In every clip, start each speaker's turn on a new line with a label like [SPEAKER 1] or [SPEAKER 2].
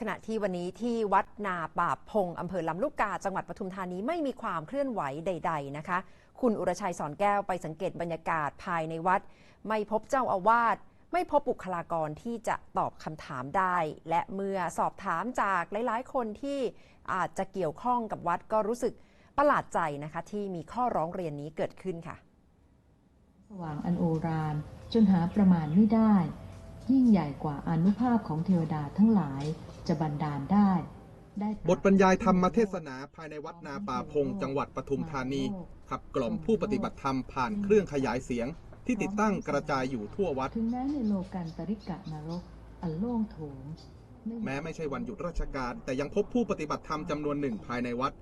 [SPEAKER 1] ขณะที่วันนี้ที่วัดนาป่าพงอำเภอลำลูกกาจังหวัดปทุมธานีไม่มีความเคลื่อนไหวใด ๆ นะคะ คุณอุรชัยสอนแก้วไปสังเกตบรรยากาศภายในวัด ไม่พบเจ้าอาวาสไม่พบบุคลากรที่จะตอบคำถามได้ และเมื่อสอบถามจากหลายๆ คนที่อาจจะเกี่ยวข้องกับวัดก็รู้สึกประหลาดใจนะคะ ที่มีข้อร้องเรียนนี้เกิดขึ้นค่ะ
[SPEAKER 2] สว่างอันโอรานจนหาประมาณไม่ได้ ยิ่งใหญ่กว่าอนุภาพของเทวดาทั้งหลาย จะบันดาลได้ได้
[SPEAKER 3] บทบรรยายธรรมเทศนาภายในวัดนาป่าพง จังหวัดปทุมธานี ขับกล่อมผู้ปฏิบัติธรรมผ่านเครื่องขยายเสียง ที่ติดตั้งกระจายอยู่ทั่ววัด
[SPEAKER 2] ถึงแม้ในโลกันตริกะนรก อันโล่งโถง
[SPEAKER 3] แม้ไม่ใช่วันหยุดราชการ แต่ยังพบผู้ปฏิบัติธรรมจำนวนหนึ่งภายในวัด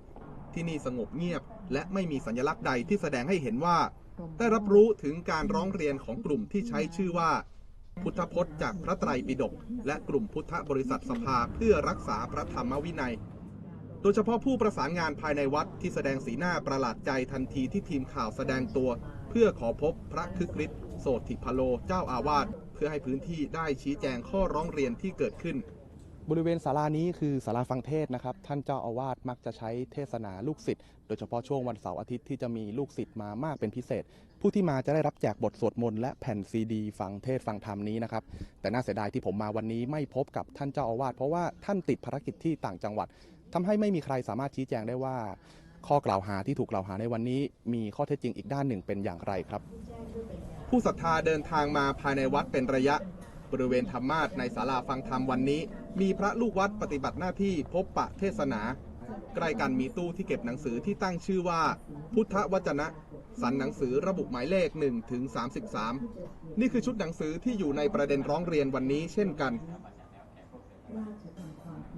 [SPEAKER 3] ที่นี่สงบเงียบ และไม่มีสัญลักษณ์ใดที่แสดงให้เห็นว่า ได้รับรู้ถึงการร้องเรียนของกลุ่มที่ใช้ชื่อว่า พุทธพจน์จากพระไตรปิฎกและกลุ่มพุทธบริษัทสภาเพื่อรักษาพระธรรมวินัย โดยเฉพาะผู้ประสานงานภายในวัดที่แสดงสีหน้าประหลาดใจทันทีที่ทีมข่าวแสดงตัว เพื่อขอพบพระคึกฤทธิ์โสติพโลเจ้าอาวาสเพื่อให้พื้นที่ได้ชี้แจงข้อร้องเรียนที่เกิดขึ้น
[SPEAKER 4] บริเวณศาลานี้คือศาลาฟังเทศนะครับ ท่านเจ้าอาวาสมักจะใช้เทศนาลูกศิษย์โดยเฉพาะช่วงวันเสาร์อาทิตย์ที่จะมีลูกศิษย์มามากเป็นพิเศษ ผู้ที่มาจะได้รับแจกบทสวดมนต์และแผ่นซีดีฟังเทศฟังธรรมนี้นะครับ แต่น่าเสียดายที่ผมมาวันนี้ไม่พบกับท่านเจ้าอาวาสเพราะว่าท่านติดภารกิจที่ต่างจังหวัดทำให้ไม่มีใครสามารถชี้แจงได้ว่า ข้อกล่าวหาที่ถูกกล่าวหาในวันนี้ มีข้อเท็จจริงอีกด้านหนึ่งเป็นอย่างไรครับ
[SPEAKER 3] ผู้ศรัทธาเดินทางมาภายในวัดเป็นระยะ บริเวณธรรมาสน์ในศาลาฟังธรรมวันนี้ มีพระลูกวัดปฏิบัติหน้าที่พบปะเทศนา ใกล้กันมีตู้ที่เก็บหนังสือที่ตั้งชื่อว่า พุทธวจนะ สันหนังสือระบุหมายเลข1ถึง33 นี่คือชุดหนังสือที่อยู่ในประเด็นร้องเรียนวันนี้เช่นกัน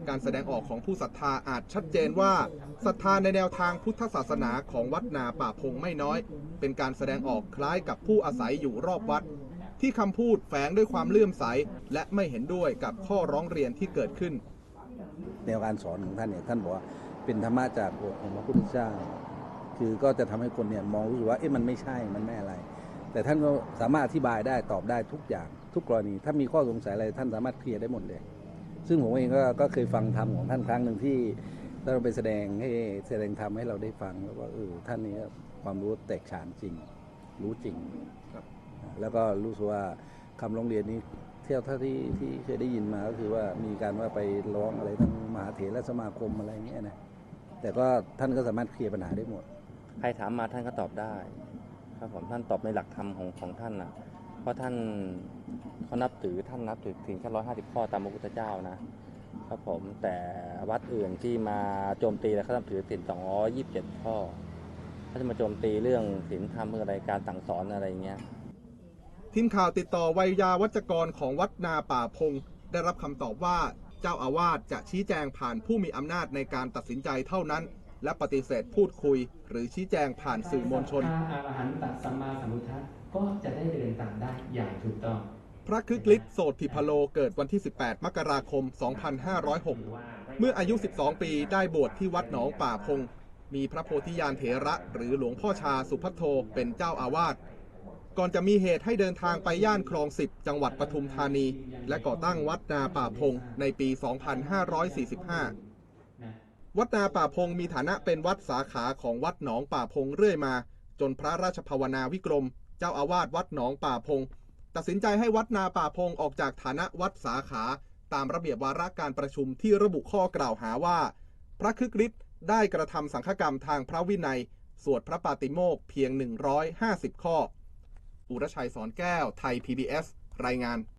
[SPEAKER 3] การแสดงออกของผู้ศรัทธาอาจชัดเจนว่าศรัทธาในแนวทางพุทธศาสนาของวัดนาป่าพงไม่น้อย เป็นการแสดงออกคล้ายกับผู้อาศัยอยู่รอบวัด ที่คำพูดแฝงด้วยความเลื่อมใส และไม่เห็นด้วยกับข้อร้องเรียนที่เกิดขึ้น
[SPEAKER 5] แนวการสอนของท่านเนี่ยท่านบอกว่าเป็นธรรมะจากบทของพระพุทธเจ้า คือก็จะทำให้คนเนี่ยมองรู้สึกว่าเอ๊ะมันไม่ใช่มันไม่อะไร แต่ท่านก็สามารถอธิบายได้ตอบได้ทุกอย่าง ทุกกรณี ถ้ามีข้อสงสัยอะไรท่านสามารถเคลียร์ได้หมดเลย ซึ่งผมเองก็ก็เคยฟังธรรมของท่านครั้งหนึ่งที่เราไปแสดงให้แสดงธรรมให้เราได้ฟังแล้วก็เออท่านนี้ความรู้แตกฉานจริง รู้จริง
[SPEAKER 3] ครับ
[SPEAKER 5] แล้วก็รู้สึกว่าคำร้องเรียนนี้เที่ยวท่าที่ที่เคยได้ยินมาก็คือว่ามีการว่าไปร้องอะไรทั้งมหาเถรสมาคมอะไรเงี้ยนะแต่ก็ท่านก็สามารถเคลียร์ปัญหาได้หมด
[SPEAKER 6] ใครถามมาท่านก็ตอบได้ ครับผมท่านตอบในหลักธรรมของของท่านนะเพราะท่านเขานับถือท่านนับถือถึงแค่ร้อยห้าสิบข้อตามพระพุทธเจ้านะครับผมแต่วัดอื่นที่มาโจมตีแล้วเขานับถือถึงสองร้อยยี่สิบเจ็ดข้อเขาจะมาโจมตีเรื่องศีลธรรมเรื่องอะไรการสั่งสอนอะไรเงี้ย
[SPEAKER 3] ทีมข่าวติดต่อวัยยาวัจกรของวัดนาป่าพง ได้รับคำตอบว่าเจ้าอาวาสจะชี้แจงผ่านผู้มีอำนาจในการตัดสินใจเท่านั้น และปฏิเสธพูดคุย หรือชี้แจงผ่านสื่อมวลชน
[SPEAKER 7] ทางอรหันตสัมมาสัมพุทธะก็จะได้เดินตามได้อย่างถูกต้อง
[SPEAKER 3] พระคึกฤทธิ์โสติพโลเกิดวันที่ 18 มกราคม 2506 เมื่ออายุ 12 ปีได้บวชที่วัดหนองป่าพง มีพระโพธิญาณเถระ หรือหลวงพ่อชาสุพัทโทเป็นเจ้าอาวาส ก่อนจะมีเหตุให้เดินทางไปย่านคลองสิบจังหวัดปทุมธานี และก่อตั้งวัดนาป่าพงในปี 2545 วัดนาป่าพงมีฐานะเป็นวัดสาขาของวัดหนองป่าพงเรื่อยมา จนพระราชภาวนาวิกรม เจ้าอาวาสวัดหนองป่าพง ตัดสินใจให้วัดนาป่าพงออกจากฐานะวัดสาขา ตามระเบียบวาระการประชุมที่ระบุข้อกล่าวหาว่า พระคึกฤทธิ์ได้กระทำสังฆกรรมทางพระวินัย สวดพระปาติโมกเพียง 150 ข้อ อุรชัยสอนแก้ว ไทย PBS รายงาน